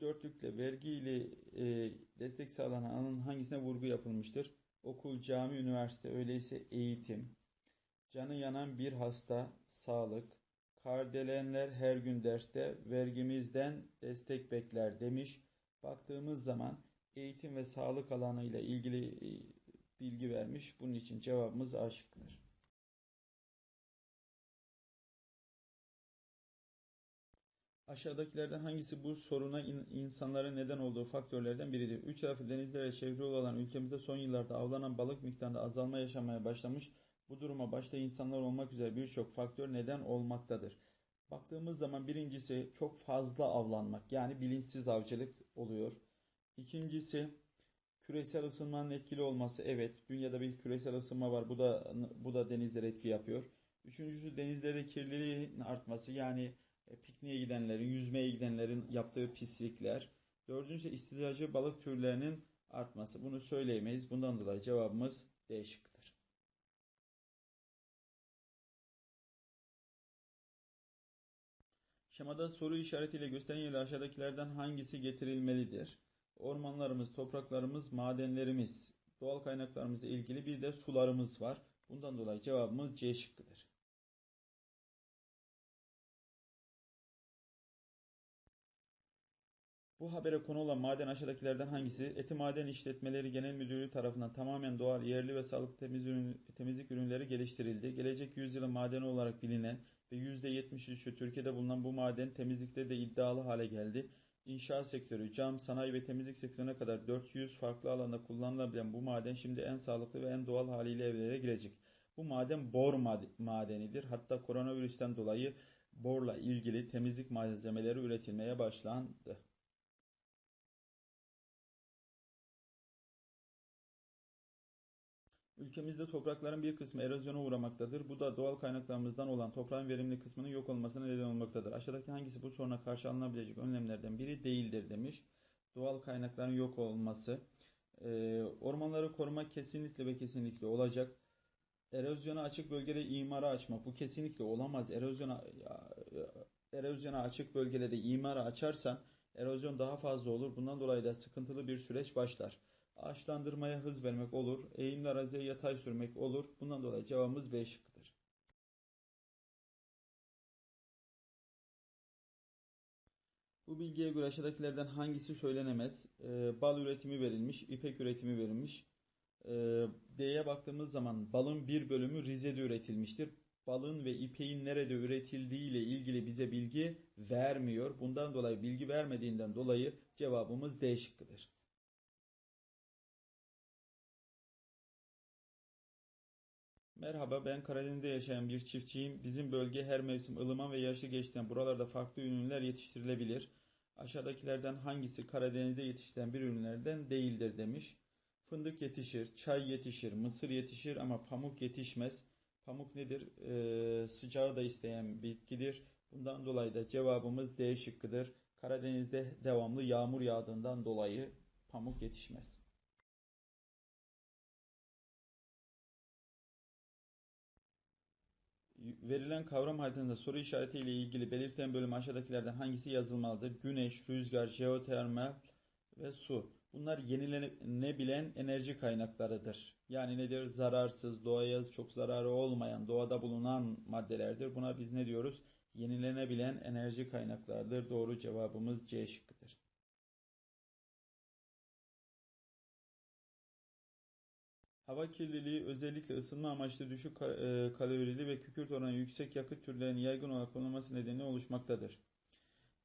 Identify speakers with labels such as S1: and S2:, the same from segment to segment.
S1: Dörtlükle vergi ile e, destek sağlanan alanın hangisine vurgu yapılmıştır? Okul, cami, üniversite, öyleyse eğitim, canı yanan bir hasta, sağlık, kardelenler her gün derste, vergimizden destek bekler demiş. Baktığımız zaman eğitim ve sağlık alanıyla ilgili e, bilgi vermiş. Bunun için cevabımız A Aşağıdakilerden hangisi bu soruna in, insanların neden olduğu faktörlerden biridir? Üç tarafı denizlere çevrili olan ülkemizde son yıllarda avlanan balık miktarında azalma yaşamaya başlamış. Bu duruma başta insanlar olmak üzere birçok faktör neden olmaktadır. Baktığımız zaman birincisi çok fazla avlanmak yani bilinçsiz avcılık oluyor. İkincisi küresel ısınmanın etkili olması. Evet, dünyada bir küresel ısınma var. Bu da bu da denizlere etki yapıyor. Üçüncüsü denizlerde kirliliğin artması yani pikniğe gidenlerin, yüzmeye gidenlerin yaptığı pislikler. Dördüncüsü istilacı balık türlerinin artması. Bunu söyleyemeyiz. Bundan dolayı cevabımız D şıkkıdır. Şemada soru işaretiyle gösteren yerler aşağıdakilerden hangisi getirilmelidir? Ormanlarımız, topraklarımız, madenlerimiz, doğal kaynaklarımızla ilgili bir de sularımız var. Bundan dolayı cevabımız C şıkkıdır. Bu habere konu olan maden aşağıdakilerden hangisi? Eti Maden İşletmeleri Genel Müdürlüğü tarafından tamamen doğal, yerli ve sağlıklı temiz ürün, temizlik ürünleri geliştirildi. Gelecek yüzyılın madeni olarak bilinen ve %73'ü Türkiye'de bulunan bu maden temizlikte de iddialı hale geldi. İnşaat sektörü, cam, sanayi ve temizlik sektörüne kadar 400 farklı alanda kullanılabilen bu maden şimdi en sağlıklı ve en doğal haliyle evlere girecek. Bu maden bor madenidir. Hatta koronavirüsten dolayı borla ilgili temizlik malzemeleri üretilmeye başlandı. Ülkemizde toprakların bir kısmı erozyona uğramaktadır. Bu da doğal kaynaklarımızdan olan toprağın verimli kısmının yok olmasına neden olmaktadır. Aşağıdaki hangisi bu soruna karşı alınabilecek önlemlerden biri değildir demiş. Doğal kaynakların yok olması. Ee, ormanları korumak kesinlikle ve kesinlikle olacak. Erozyona açık bölgede imara açmak bu kesinlikle olamaz. Erozyona erozyona açık bölgede de imara açarsan erozyon daha fazla olur. Bundan dolayı da sıkıntılı bir süreç başlar. Ağaçlandırmaya hız vermek olur. Eğimli araziye yatay sürmek olur. Bundan dolayı cevabımız B şıkkıdır. Bu bilgiye göre aşağıdakilerden hangisi söylenemez? Ee, bal üretimi verilmiş, ipek üretimi verilmiş. Ee, D'ye baktığımız zaman balın bir bölümü Rize'de üretilmiştir. Balın ve ipeğin nerede üretildiği ile ilgili bize bilgi vermiyor. Bundan dolayı bilgi vermediğinden dolayı cevabımız D şıkkıdır. Merhaba ben Karadeniz'de yaşayan bir çiftçiyim. Bizim bölge her mevsim ılıman ve yaşlı geçtiğinden buralarda farklı ürünler yetiştirilebilir. Aşağıdakilerden hangisi Karadeniz'de yetiştirilen bir ürünlerden değildir demiş. Fındık yetişir, çay yetişir, mısır yetişir ama pamuk yetişmez. Pamuk nedir? Ee, sıcağı da isteyen bitkidir. Bundan dolayı da cevabımız D şıkkıdır. Karadeniz'de devamlı yağmur yağdığından dolayı pamuk yetişmez. Verilen kavram haritasında soru işareti ile ilgili belirtilen bölüm aşağıdakilerden hangisi yazılmalıdır? Güneş, rüzgar, jeotermal ve su. Bunlar yenilenebilen enerji kaynaklarıdır. Yani nedir? Zararsız, doğaya çok zararı olmayan, doğada bulunan maddelerdir. Buna biz ne diyoruz? Yenilenebilen enerji kaynaklarıdır. Doğru cevabımız C şıkkıdır. Hava kirliliği özellikle ısınma amaçlı düşük e, kalorili ve kükürt oranı yüksek yakıt türlerinin yaygın olarak kullanılması nedeniyle oluşmaktadır.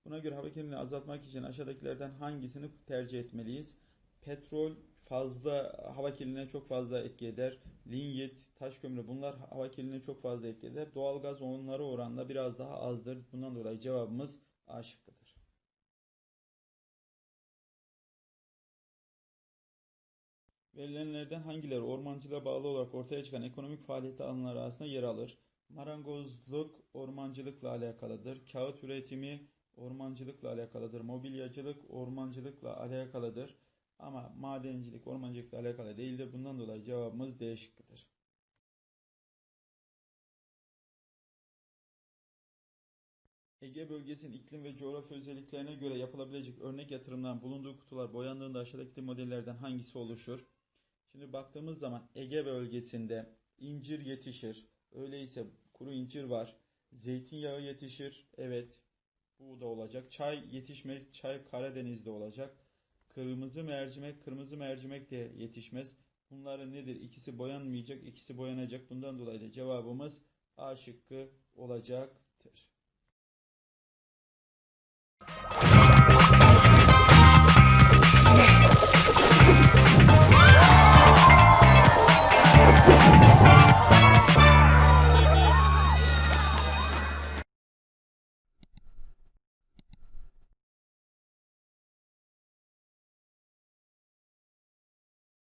S1: Buna göre hava kirliliğini azaltmak için aşağıdakilerden hangisini tercih etmeliyiz? Petrol fazla hava kirliliğine çok fazla etki eder. Linyit, taş kömürü bunlar hava kirliliğine çok fazla etki eder. Doğalgaz onlara oranla biraz daha azdır. Bundan dolayı cevabımız A şıkkıdır. Verilenlerden hangileri ormancılığa bağlı olarak ortaya çıkan ekonomik faaliyet alanları arasında yer alır? Marangozluk ormancılıkla alakalıdır. Kağıt üretimi ormancılıkla alakalıdır. Mobilyacılık ormancılıkla alakalıdır. Ama madencilik ormancılıkla alakalı değildir. Bundan dolayı cevabımız D şıkkıdır. Ege bölgesinin iklim ve coğrafya özelliklerine göre yapılabilecek örnek yatırımların bulunduğu kutular boyandığında aşağıdaki modellerden hangisi oluşur? Şimdi baktığımız zaman Ege bölgesinde incir yetişir. Öyleyse kuru incir var. Zeytinyağı yetişir. Evet. Bu da olacak. Çay yetişmek. Çay Karadeniz'de olacak. Kırmızı mercimek. Kırmızı mercimek de yetişmez. Bunların nedir? İkisi boyanmayacak. ikisi boyanacak. Bundan dolayı da cevabımız A şıkkı olacaktır.